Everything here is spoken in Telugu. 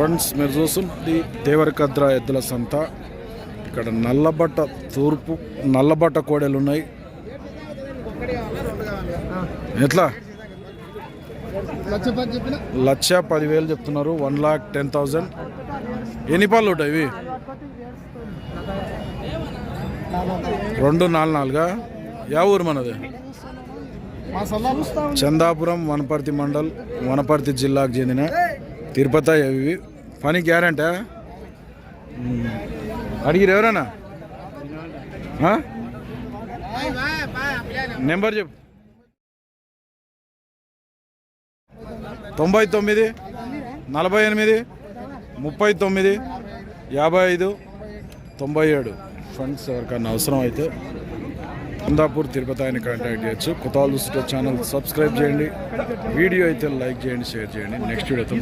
ఫ్రెండ్స్ మీరు చూస్తుంది దేవరకద్ర ఎద్దుల సంత. ఇక్కడ నల్లబట్ట తూర్పు నల్లబట్ట కోడెలు ఉన్నాయి. ఎట్లా? లక్ష పదివేలు చెప్తున్నారు. One lakh ten thousand. ఎన్ని పాలు ఉంటాయి ఇవి? రెండు నాలుగు నాలుగా? యా ఊరు మనది? చందాపురం వనపర్తి మండల్ వనపర్తి జిల్లాకు చెందిన తిరుపతి అవి పని గ్యారంటీ? అడిగిరు ఎవరన్నా? నెంబర్ చెప్పు. తొంభై తొమ్మిది నలభై ఎనిమిది ముప్పై తొమ్మిది యాభై ఐదు తొంభై ఏడు. ఫండ్స్ ఎవరికన్నా అవసరం అయితే అందాపూర్ తిరుపతి ఆయన కాంటాక్ట్ చేయొచ్చు. కొత్త వాళ్ళు ఛానల్ సబ్స్క్రైబ్ చేయండి. వీడియో అయితే లైక్ చేయండి షేర్ చేయండి. నెక్స్ట్ వీడియోతో